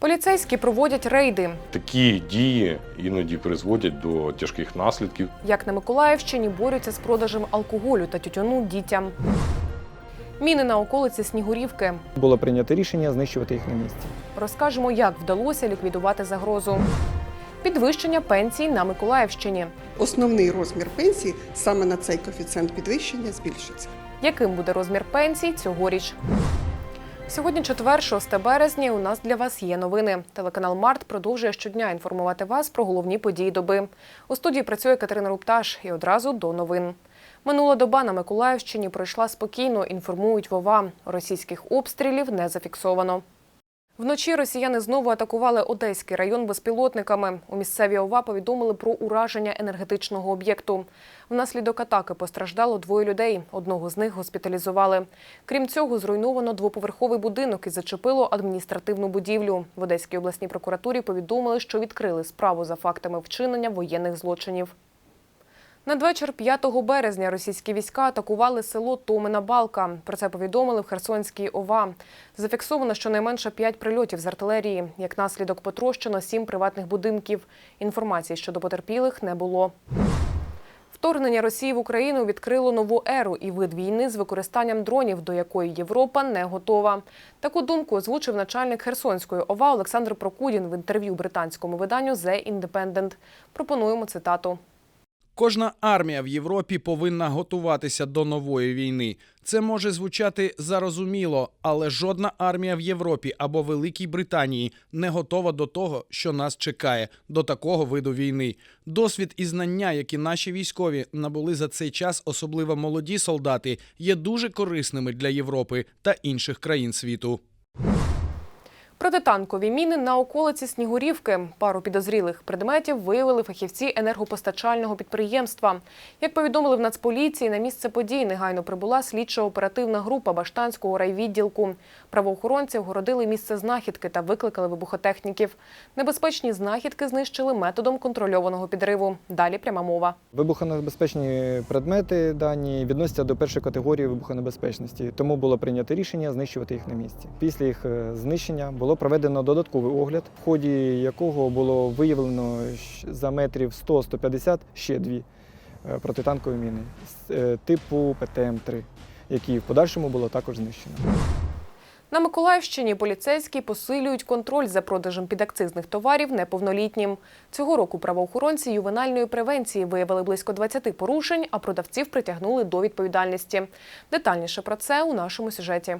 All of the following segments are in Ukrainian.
Поліцейські проводять рейди. Такі дії іноді призводять до тяжких наслідків. Як на Миколаївщині борються з продажем алкоголю та тютюну дітям. Міни на околиці Снігурівки. Було прийнято рішення знищувати їх на місці. Розкажемо, як вдалося ліквідувати загрозу. Підвищення пенсій на Миколаївщині. Основний розмір пенсії саме на цей коефіцієнт підвищення збільшиться. Яким буде розмір пенсій цьогоріч? Сьогодні четвер, 6 березня. У нас для вас є новини. Телеканал Март продовжує щодня інформувати вас про головні події доби. У студії працює Катерина Рупташ і одразу до новин. Минула доба на Миколаївщині пройшла спокійно. Інформують Вова. Російських обстрілів не зафіксовано. Вночі росіяни знову атакували Одеський район безпілотниками. У місцевій ОВА повідомили про ураження енергетичного об'єкту. Внаслідок атаки постраждало двоє людей. Одного з них госпіталізували. Крім цього, зруйновано двоповерховий будинок і зачепило адміністративну будівлю. В Одеській обласній прокуратурі повідомили, що відкрили справу за фактами вчинення воєнних злочинів. Надвечір 5 березня російські війська атакували село Томина Балка. Про це повідомили в Херсонській ОВА. Зафіксовано щонайменше 5 прильотів з артилерії. Як наслідок потрощено 7 приватних будинків. Інформації щодо потерпілих не було. Вторгнення Росії в Україну відкрило нову еру і вид війни з використанням дронів, до якої Європа не готова. Таку думку озвучив начальник Херсонської ОВА Олександр Прокудін в інтерв'ю британському виданню The Independent. Пропонуємо цитату. Кожна армія в Європі повинна готуватися до нової війни. Це може звучати зарозуміло, але жодна армія в Європі або Великій Британії не готова до того, що нас чекає, до такого виду війни. Досвід і знання, які наші військові набули за цей час, особливо молоді солдати, є дуже корисними для Європи та інших країн світу. Протитанкові міни на околиці Снігурівки. Пару підозрілих предметів виявили фахівці енергопостачального підприємства. Як повідомили в Нацполіції, на місце подій негайно прибула слідчо-оперативна група Баштанського райвідділку. Правоохоронці огородили місце знахідки та викликали вибухотехніків. Небезпечні знахідки знищили методом контрольованого підриву. Далі пряма мова. Вибухонебезпечні предмети дані відносяться до першої категорії вибухонебезпечності, тому було прийнято рішення знищувати їх на місці. Після їх е, знищення було проведено додатковий огляд, в ході якого було виявлено за метрів 100-150 ще дві е, протитанкові міни е, типу ПТМ-3, які в подальшому було також знищено. На Миколаївщині поліцейські посилюють контроль за продажем підакцизних товарів неповнолітнім. Цього року правоохоронці ювенальної превенції виявили близько 20 порушень, а продавців притягнули до відповідальності. Детальніше про це у нашому сюжеті.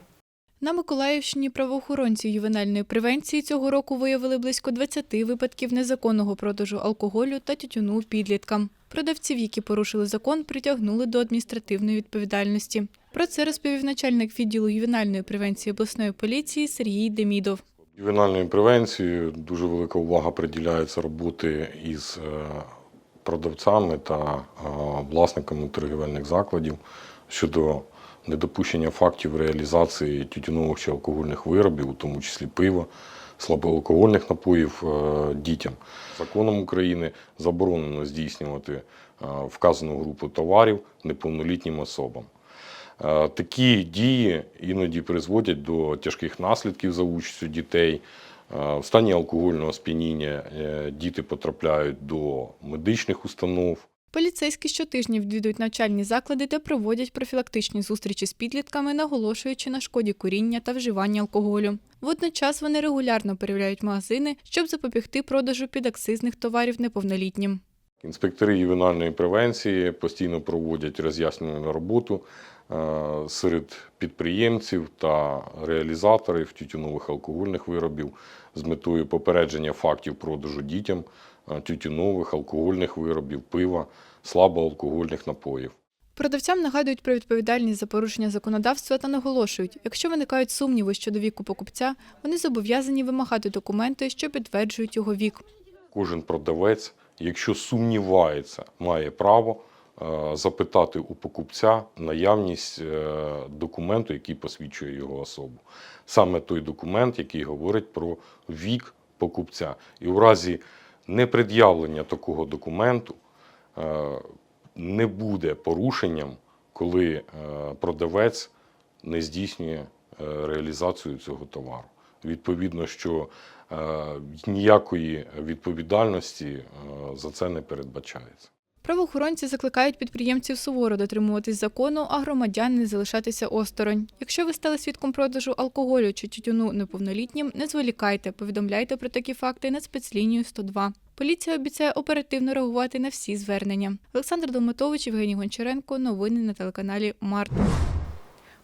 На Миколаївщині правоохоронці ювенальної превенції цього року виявили близько 20 випадків незаконного продажу алкоголю та тютюну підліткам. Продавців, які порушили закон, притягнули до адміністративної відповідальності. Про це розповів начальник відділу ювенальної превенції обласної поліції Сергій Демідов. Ювенальною превенцією дуже велика увага приділяється роботи із е, продавцями та е, власниками торгівельних закладів щодо недопущення фактів реалізації тютюнових чи алкогольних виробів, у тому числі пива, слабоалкогольних напоїв е, дітям. Законом України заборонено здійснювати е, вказану групу товарів неповнолітнім особам. Е, Такі дії іноді призводять до тяжких наслідків за участю дітей. В стані алкогольного сп'яніння діти потрапляють до медичних установ. Поліцейські щотижня відвідують навчальні заклади та проводять профілактичні зустрічі з підлітками, наголошуючи на шкоді куріння та вживання алкоголю. Водночас вони регулярно перевіряють магазини, щоб запобігти продажу підакцизних товарів неповнолітнім. Інспектори ювенальної превенції постійно проводять роз'яснювальну роботу е, серед підприємців та реалізаторів тютюнових алкогольних виробів з метою попередження фактів продажу дітям тютюнових алкогольних виробів, пива, слабоалкогольних напоїв. Продавцям нагадують про відповідальність за порушення законодавства та наголошують, якщо виникають сумніви щодо віку покупця, вони зобов'язані вимагати документи, що підтверджують його вік. Кожен продавець, якщо сумнівається, має право е, запитати у покупця наявність е, документу, який посвідчує його особу. Саме той документ, який говорить про вік покупця. І у разі непред'явлення такого документу е, не буде порушенням, коли е, продавець не здійснює е, реалізацію цього товару. Відповідно, що ніякої відповідальності за це не передбачається. Правоохоронці закликають підприємців суворо дотримуватись закону, а громадян не залишатися осторонь. Якщо ви стали свідком продажу алкоголю чи тютюну неповнолітнім, не зволікайте, повідомляйте про такі факти на спецлінію 102. Поліція обіцяє оперативно реагувати на всі звернення. Олександр Долматович, Євгеній Гончаренко. Новини на телеканалі Март.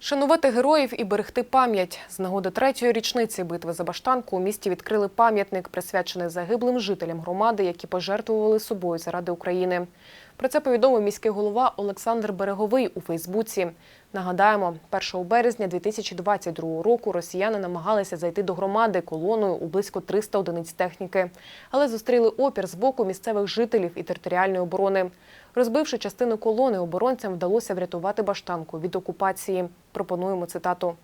Шанувати героїв і берегти пам'ять з нагоди третьої річниці битви за Баштанку у місті відкрили пам'ятник, присвячений загиблим жителям громади, які пожертвували собою заради України. Про це повідомив міський голова Олександр Береговий у Фейсбуці. Нагадаємо, 1 березня 2022 року росіяни намагалися зайти до громади колоною у близько 300 одиниць техніки, але зустріли опір з боку місцевих жителів і територіальної оборони. Розбивши частину колони, оборонцям вдалося врятувати баштанку від окупації. Пропонуємо цитату.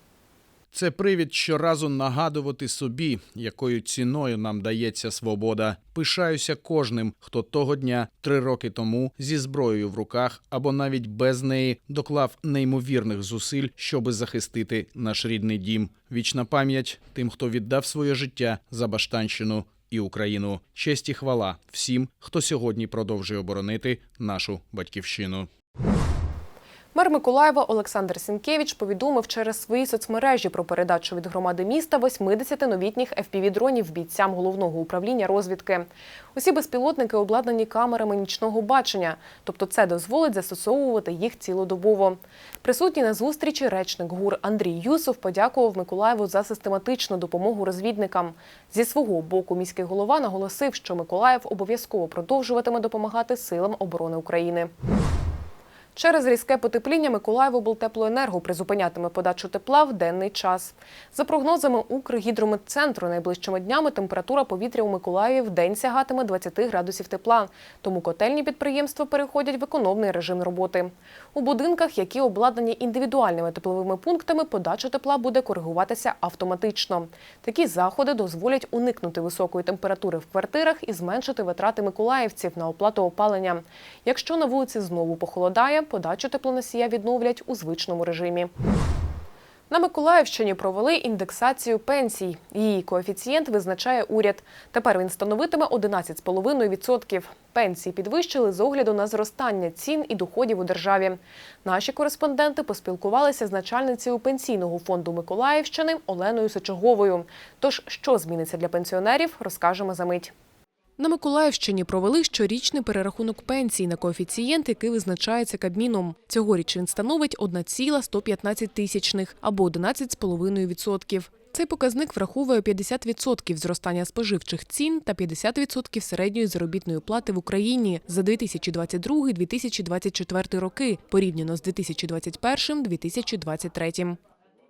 Це привід щоразу нагадувати собі, якою ціною нам дається свобода. Пишаюся кожним, хто того дня, три роки тому, зі зброєю в руках або навіть без неї доклав неймовірних зусиль, щоби захистити наш рідний дім. Вічна пам'ять тим, хто віддав своє життя за Баштанщину і Україну. Честь і хвала всім, хто сьогодні продовжує оборонити нашу батьківщину. Мер Миколаєва Олександр Сінкевич повідомив через свої соцмережі про передачу від громади міста 80 новітніх FPV-дронів бійцям головного управління розвідки. Усі безпілотники обладнані камерами нічного бачення, тобто це дозволить застосовувати їх цілодобово. Присутній на зустрічі речник ГУР Андрій Юсов подякував Миколаєву за систематичну допомогу розвідникам. Зі свого боку міський голова наголосив, що Миколаїв обов'язково продовжуватиме допомагати силам оборони України. Через різке потепління Миколаївоблтеплоенерго призупинятиме подачу тепла в денний час. За прогнозами Укргідрометцентру, найближчими днями температура повітря у Миколаєві в день сягатиме 20 градусів тепла. Тому котельні підприємства переходять в економний режим роботи. У будинках, які обладнані індивідуальними тепловими пунктами, подача тепла буде коригуватися автоматично. Такі заходи дозволять уникнути високої температури в квартирах і зменшити витрати миколаївців на оплату опалення. Якщо на вулиці знову похолодає, подачу теплоносія відновлять у звичному режимі. На Миколаївщині провели індексацію пенсій. Її коефіцієнт визначає уряд. Тепер він становитиме 11,5%. Пенсії підвищили з огляду на зростання цін і доходів у державі. Наші кореспонденти поспілкувалися з начальницею пенсійного фонду Миколаївщини Оленою Сочоговою. Тож, що зміниться для пенсіонерів, розкажемо за мить. На Миколаївщині провели щорічний перерахунок пенсій на коефіцієнт, який визначається Кабміном. Цьогоріч він становить 1,115 тисячних або 11,5%. Цей показник враховує 50% зростання споживчих цін та 50% середньої заробітної плати в Україні за 2022-2024 роки, порівняно з 2021-2023.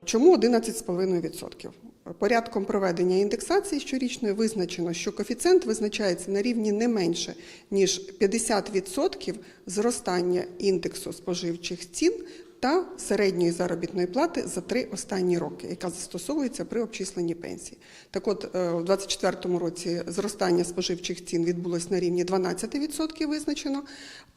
Чому 11,5%? Порядком проведення індексації щорічної визначено, що коефіцієнт визначається на рівні не менше, ніж 50% зростання індексу споживчих цін та середньої заробітної плати за три останні роки, яка застосовується при обчисленні пенсії. Так от, е, у 2024 році зростання споживчих цін відбулось на рівні 12% визначено,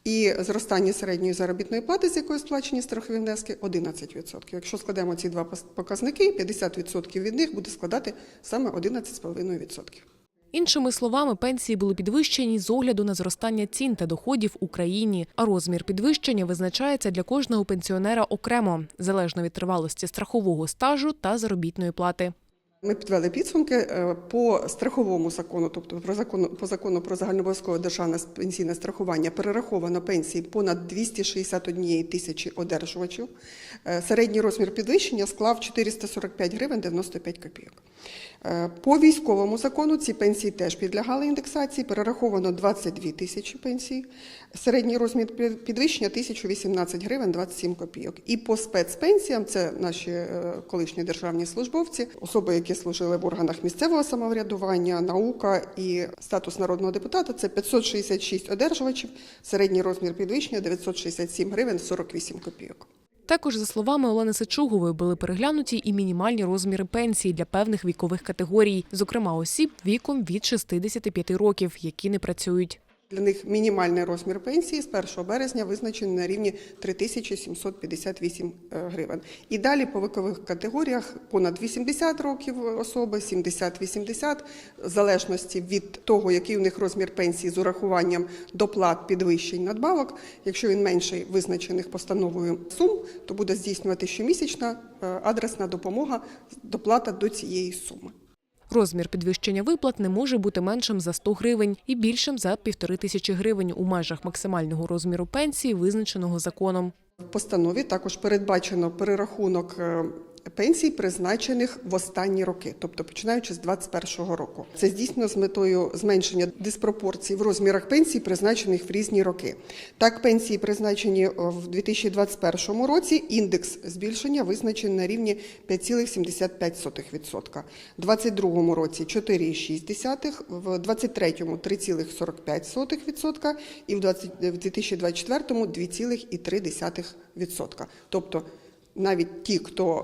і зростання середньої заробітної плати, з якої сплачені страхові внески, 11%. Якщо складемо ці два показники, 50% від них буде складати саме 11,5%. Іншими словами, пенсії були підвищені з огляду на зростання цін та доходів в Україні, а розмір підвищення визначається для кожного пенсіонера окремо, залежно від тривалості страхового стажу та заробітної плати. Ми підвели підсумки е, по страховому закону, тобто про закону по закону про загальнообов'язкове державне пенсійне страхування перераховано пенсії понад 261 тисячі одержувачів. Е, Середній розмір підвищення склав 445 гривень 95 копійок. Е, По військовому закону ці пенсії теж підлягали індексації. Перераховано 22 тисячі пенсій. Середній розмір пі- підвищення 1018 гривень 27 копійок. І по спецпенсіям це наші е, колишні державні службовці, особи, які служили в органах місцевого самоврядування, наука і статус народного депутата. Це 566 одержувачів. Середній розмір підвищення 967 гривень 48 копійок. Також, за словами Олени Сичугової, були переглянуті і мінімальні розміри пенсії для певних вікових категорій, зокрема осіб віком від 65 років, які не працюють. Для них мінімальний розмір пенсії з 1 березня визначений на рівні 3758 е, гривень. І далі по вікових категоріях понад 80 років особи, 70-80, в залежності від того, який у них розмір пенсії з урахуванням доплат, підвищень, надбавок. Якщо він менший визначених постановою сум, то буде здійснювати щомісячна е, адресна допомога, доплата до цієї суми. Розмір підвищення виплат не може бути меншим за 100 гривень і більшим за півтори тисячі гривень у межах максимального розміру пенсії, визначеного законом. В постанові також передбачено перерахунок е, пенсій, призначених в останні роки, тобто починаючи з 2021 року. Це здійснено з метою зменшення диспропорцій в розмірах пенсій, призначених в різні роки. Так, пенсії, призначені е, в 2021 році, індекс збільшення визначений на рівні 5,75%. В 2022 році 4,6%, в 2023 3,45% і в 20 в 2024 2,3%. Тобто навіть ті, хто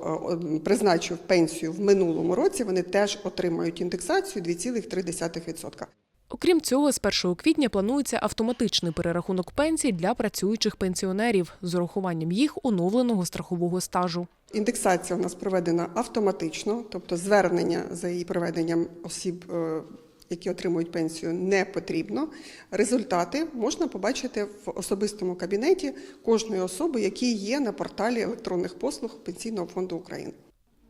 е, призначив пенсію в минулому році, вони теж отримають індексацію 2,3%. Окрім цього, з 1 квітня планується автоматичний перерахунок пенсій для працюючих пенсіонерів з урахуванням їх оновленого страхового стажу. Індексація у нас проведена автоматично, тобто звернення за її проведенням осіб, е, які отримують пенсію, не потрібно. Результати можна побачити в особистому кабінеті кожної особи, які є на порталі електронних послуг Пенсійного фонду України.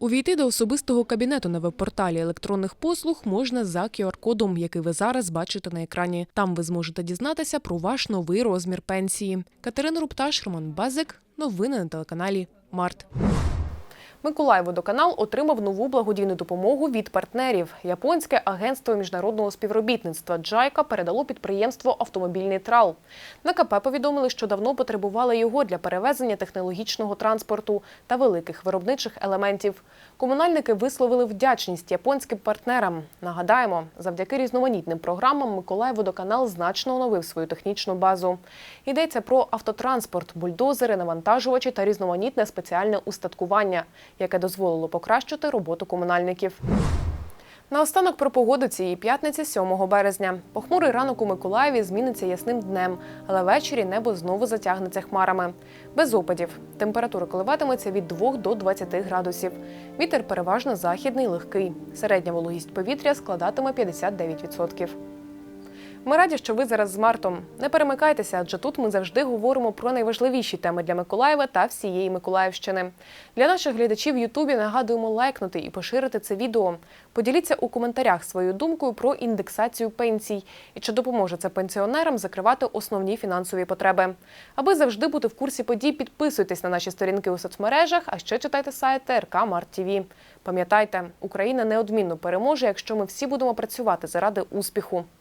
Увійти до особистого кабінету на веб-порталі електронних послуг можна за QR-кодом, який ви зараз бачите на екрані. Там ви зможете дізнатися про ваш новий розмір пенсії. Катерина Рупташ, Роман Базик. Новини на телеканалі Март. Миколаївводоканал отримав нову благодійну допомогу від партнерів. Японське агентство міжнародного співробітництва Джайка передало підприємство автомобільний трал. На КП повідомили, що давно потребували його для перевезення технологічного транспорту та великих виробничих елементів. Комунальники висловили вдячність японським партнерам. Нагадаємо, завдяки різноманітним програмам Миколаївводоканал значно оновив свою технічну базу. Йдеться про автотранспорт, бульдозери, навантажувачі та різноманітне спеціальне устаткування, яке дозволило покращити роботу комунальників. Наостанок про погоду цієї п'ятниці, 7 березня. Похмурий ранок у Миколаєві зміниться ясним днем, але ввечері небо знову затягнеться хмарами. Без опадів. Температура коливатиметься від 2 до 20 градусів. Вітер переважно західний, легкий. Середня вологість повітря складатиме 59%. Ми раді, що ви зараз з Мартом. Не перемикайтеся, адже тут ми завжди говоримо про найважливіші теми для Миколаєва та всієї Миколаївщини. Для наших глядачів в Ютубі нагадуємо лайкнути і поширити це відео. Поділіться у коментарях своєю думкою про індексацію пенсій і чи допоможе це пенсіонерам закривати основні фінансові потреби. Аби завжди бути в курсі подій, підписуйтесь на наші сторінки у соцмережах, а ще читайте сайт ТРК Март. Пам'ятайте, Україна неодмінно переможе, якщо ми всі будемо працювати заради успіху.